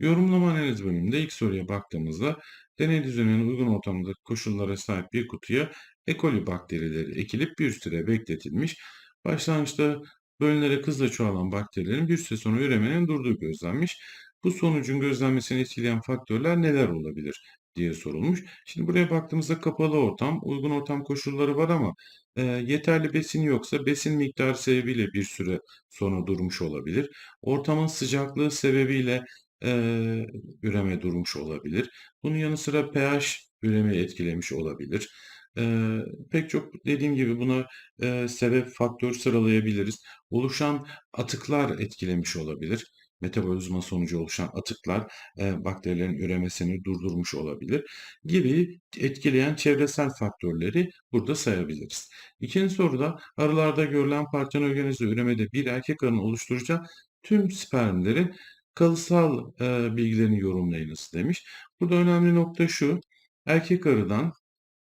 Yorumlama analiz bölümünde ilk soruya baktığımızda deney düzeninin uygun ortamdaki koşullara sahip bir kutuya E. coli bakterileri ekilip bir süre bekletilmiş. Başlangıçta bölünerek hızla çoğalan bakterilerin bir süre sonra üremenin durduğu gözlenmiş. Bu sonucun gözlenmesini etkileyen faktörler neler olabilir diye sorulmuş. Şimdi buraya baktığımızda kapalı ortam, uygun ortam koşulları var ama e, yeterli besin yoksa besin miktarı sebebiyle bir süre sonra durmuş olabilir. Ortamın sıcaklığı sebebiyle Eee, üreme durmuş olabilir. Bunun yanı sıra pH üremeyi etkilemiş olabilir. Eee, pek çok dediğim gibi buna eee, sebep, faktör sıralayabiliriz. Oluşan atıklar etkilemiş olabilir. Metabolizma sonucu oluşan atıklar eee, bakterilerin üremesini durdurmuş olabilir gibi etkileyen çevresel faktörleri burada sayabiliriz. İkinci soruda arılarda görülen partenogenize üremede bir erkek arının oluşturacağı tüm spermlerin Kalıtsal, eee, bilgilerini yorumlayınız demiş. Burada önemli nokta şu, erkek arıdan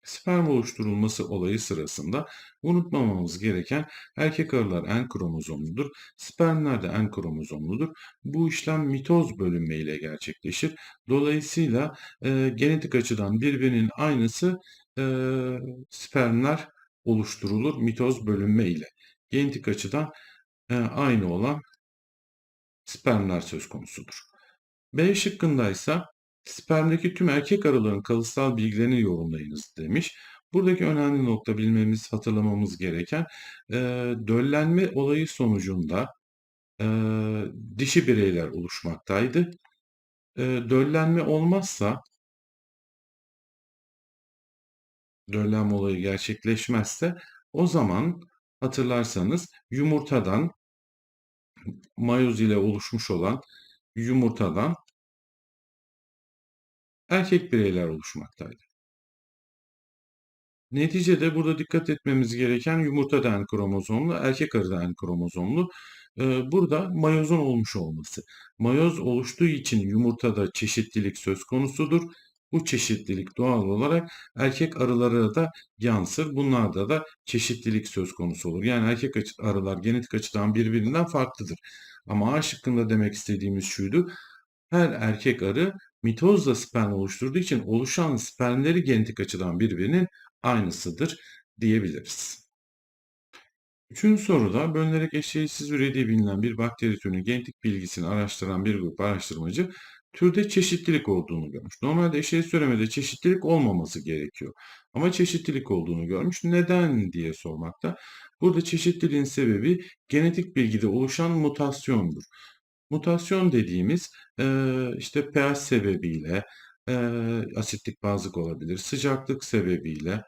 sperm oluşturulması olayı sırasında unutmamamız gereken erkek arılar en kromozomludur, spermler de en kromozomludur. Bu işlem mitoz bölünme ile gerçekleşir. Dolayısıyla eee, genetik açıdan birbirinin aynısı eee, spermler oluşturulur mitoz bölünme ile. Genetik açıdan eee, aynı olan spermler söz konusudur. B şıkkındaysa spermdeki tüm erkek arıların kalıtsal bilgilerini yorumlayınız demiş. Buradaki önemli nokta bilmemiz, hatırlamamız gereken e, döllenme olayı sonucunda e, dişi bireyler oluşmaktaydı. E, döllenme olmazsa, döllenme olayı gerçekleşmezse o zaman hatırlarsanız yumurtadan mayoz ile oluşmuş olan yumurtadan erkek bireyler oluşmaktaydı. Neticede burada dikkat etmemiz gereken yumurta da en kromozomlu, erkek arı da en kromozomlu. Burada mayozun olmuş olması. Mayoz oluştuğu için yumurtada çeşitlilik söz konusudur. Bu çeşitlilik doğal olarak erkek arılara da yansır. Bunlarda da çeşitlilik söz konusu olur. Yani erkek arılar genetik açıdan birbirinden farklıdır. Ama A şıkkında demek istediğimiz şuydu. Her erkek arı mitozla sperm oluşturduğu için oluşan spermleri genetik açıdan birbirinin aynısıdır diyebiliriz. Üçüncü soruda bölünerek eşeğsiz ürediği bilinen bir bakteri türünün genetik bilgisini araştıran bir grup araştırmacı türde çeşitlilik olduğunu görmüş. Normalde eşeğsiz üremede çeşitlilik olmaması gerekiyor. Ama çeşitlilik olduğunu görmüş. Neden diye sormakta. Burada çeşitliliğin sebebi genetik bilgide oluşan mutasyondur. Mutasyon dediğimiz işte pH sebebiyle, asitlik bazlık olabilir, sıcaklık sebebiyle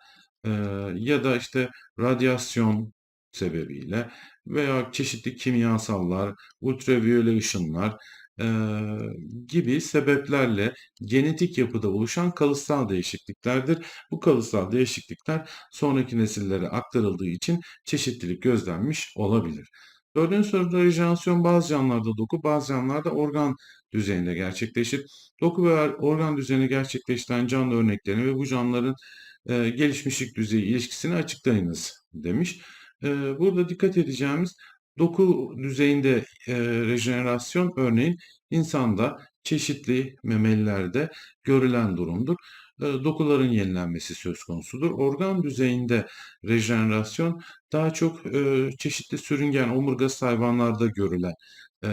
ya da işte radyasyon sebebiyle veya çeşitli kimyasallar, ultraviyole ışınlar gibi sebeplerle genetik yapıda oluşan kalıtsal değişikliklerdir. Bu kalıtsal değişiklikler sonraki nesillere aktarıldığı için çeşitlilik gözlenmiş olabilir. Dördüncü soruda rejenerasyon bazı canlılarda doku, bazı canlılarda organ düzeyinde gerçekleşir. Doku ve organ düzeyinde gerçekleştiren canlı örneklerini ve bu canlıların e, gelişmişlik düzeyi ilişkisini açıklayınız demiş. E, burada dikkat edeceğimiz doku düzeyinde e, rejenerasyon örneğin insanda çeşitli memelilerde görülen durumdur. E, dokuların yenilenmesi söz konusudur. Organ düzeyinde rejenerasyon daha çok e, çeşitli sürüngen omurgası hayvanlarda görülen e,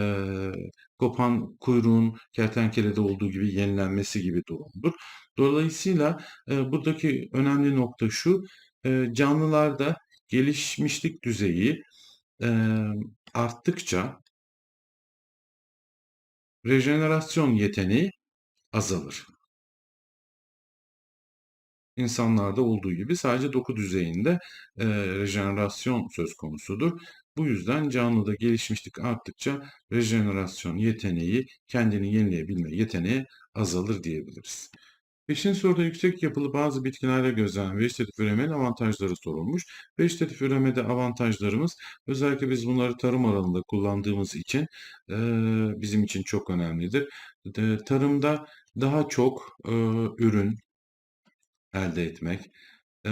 kopan kuyruğun kertenkelede olduğu gibi yenilenmesi gibi durumdur. Dolayısıyla e, buradaki önemli nokta şu, canlılarda gelişmişlik düzeyi arttıkça rejenerasyon yeteneği azalır. İnsanlarda olduğu gibi sadece doku düzeyinde e, rejenerasyon söz konusudur. Bu yüzden canlıda gelişmişlik arttıkça rejenerasyon yeteneği, kendini yenileyebilme yeteneği azalır diyebiliriz. Beşinci soruda yüksek yapılı bazı bitkilerde gözlenen vejetatif üremenin avantajları sorulmuş. Vejetatif üremede avantajlarımız özellikle biz bunları tarım alanında kullandığımız için e, bizim için çok önemlidir. E, tarımda daha çok e, ürün elde etmek, e,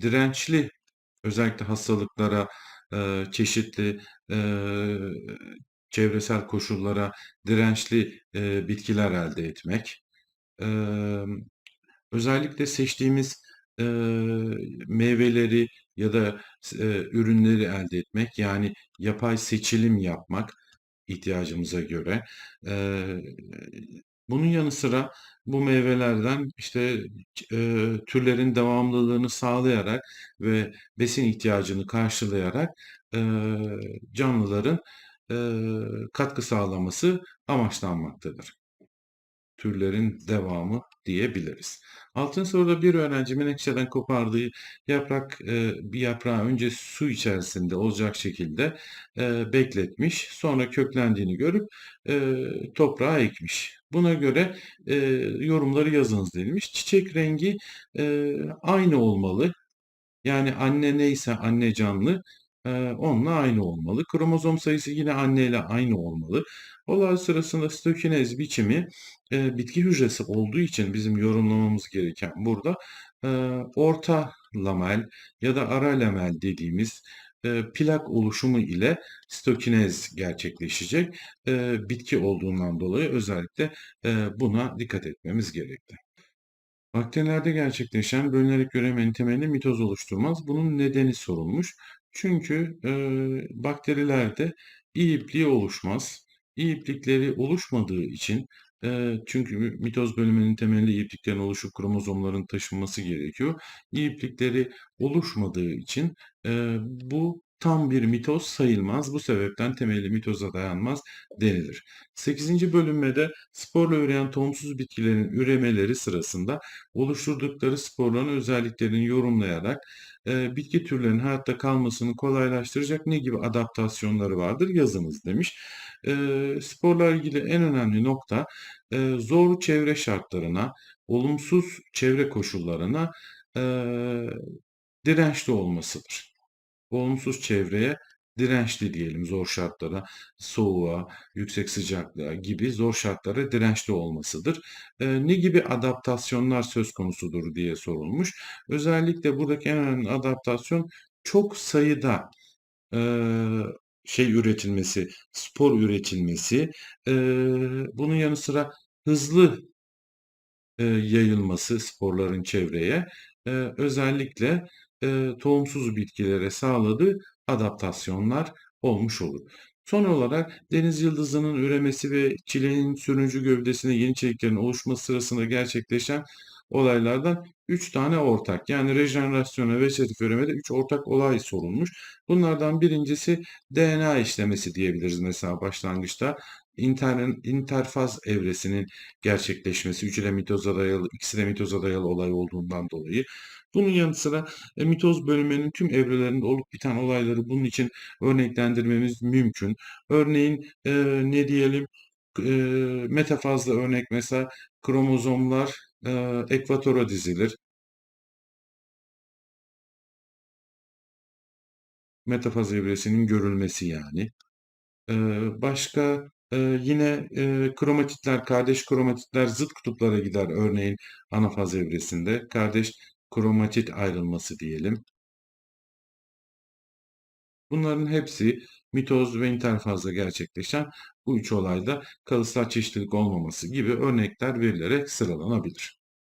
dirençli özellikle hastalıklara eee, çeşitli, eee, çevresel koşullara dirençli, eee, bitkiler elde etmek. Emm, özellikle seçtiğimiz, eee, meyveleri ya da s eee, ürünleri elde etmek, yani yapay seçilim yapmak ihtiyacımıza göre. Eee, bunun yanı sıra bu meyvelerden, işte, ç eee, türlerin devamlılığını sağlayarak ve besin ihtiyacını karşılayarak, eee, canlıların, eee, katkı sağlaması amaçlanmaktadır. Türlerin devamı diyebiliriz. 6. soruda bir öğrenci menekşeden kopardığı yaprak, eee, bir yaprağı önce su içerisinde olacak şekilde, eee, bekletmiş. Sonra köklendiğini görüp, eee, toprağa ekmiş. Buna göre, eee, yorumları yazınız denilmiş. Çiçek rengi, eee, aynı olmalı. Yani anne neyse anne canlı, eee, onunla aynı olmalı. Kromozom sayısı yine anneyle aynı olmalı. Olay sırasında sitokinez biçimi, eee, bitki hücresi olduğu için bizim yorumlamamız gereken burada, eee, orta lamel ya da ara lamel dediğimiz, plak oluşumu ile sitokinez gerçekleşecek. Eee, bitki olduğundan dolayı özellikle, eee, buna dikkat etmemiz gerekli. Bakterilerde gerçekleşen bölünerek üremenin temelinde mitoz oluşturmaz. Bunun nedeni sorulmuş. Çünkü eee, bakterilerde iyi oluşmaz. İyi oluşmadığı için eee, çünkü mitoz bölümünün temelinde iyi ipliklerin oluşup kromozomların taşınması gerekiyor. İyi oluşmadığı için eee, bu tam bir mitoz sayılmaz. Bu sebepten temelli mitoza dayanmaz denilir. 8. bölünmede sporla üreyen tohumsuz bitkilerin üremeleri sırasında oluşturdukları sporların özelliklerini yorumlayarak e, bitki türlerinin hayatta kalmasını kolaylaştıracak ne gibi adaptasyonları vardır yazınız demiş. E, sporla ilgili en önemli nokta e, zor çevre şartlarına, olumsuz çevre koşullarına e, dirençli olmasıdır olumsuz çevreye dirençli diyelim zor şartlara, soğuğa, yüksek sıcaklığa gibi zor şartlara dirençli olmasıdır. Eee, ne gibi adaptasyonlar söz konusudur diye sorulmuş. Özellikle buradaki en önemli adaptasyon çok sayıda eee, şey üretilmesi, spor üretilmesi. Eee, bunun yanı sıra hızlı eee, yayılması sporların çevreye, eee, özellikle, eee, tohumsuz bitkilere sağladığı adaptasyonlar olmuş olur. Son olarak deniz yıldızının üremesi ve çileğin sürüncü gövdesinde yeni çeliklerin oluşması sırasında gerçekleşen olaylardan 3 tane ortak. Yani rejenerasyona ve vegetatif üremede 3 ortak olay sorulmuş. Bunlardan birincisi DNA işlemesi diyebiliriz mesela başlangıçta. İnter, interfaz evresinin gerçekleşmesi, üçü de mitoza dayalı, ikisi de mitoza dayalı olay olduğundan dolayı. Bunun yanı sıra e, mitoz bölünmenin tüm evrelerinde olup biten olayları bunun için örneklendirmemiz mümkün. Örneğin e, ne diyelim e, metafazlı örnek mesela kromozomlar e, ekvatora dizilir. Metafaz evresinin görülmesi yani. Eee, başka, eee, yine, eee, kromatitler, kardeş kromatitler zıt kutuplara gider örneğin anafaz evresinde. Kardeş kromatit ayrılması diyelim. Bunların hepsi mitoz ve interfazda gerçekleşen bu üç olayda kalıtsal çeşitlilik olmaması gibi örnekler verilerek sıralanabilir.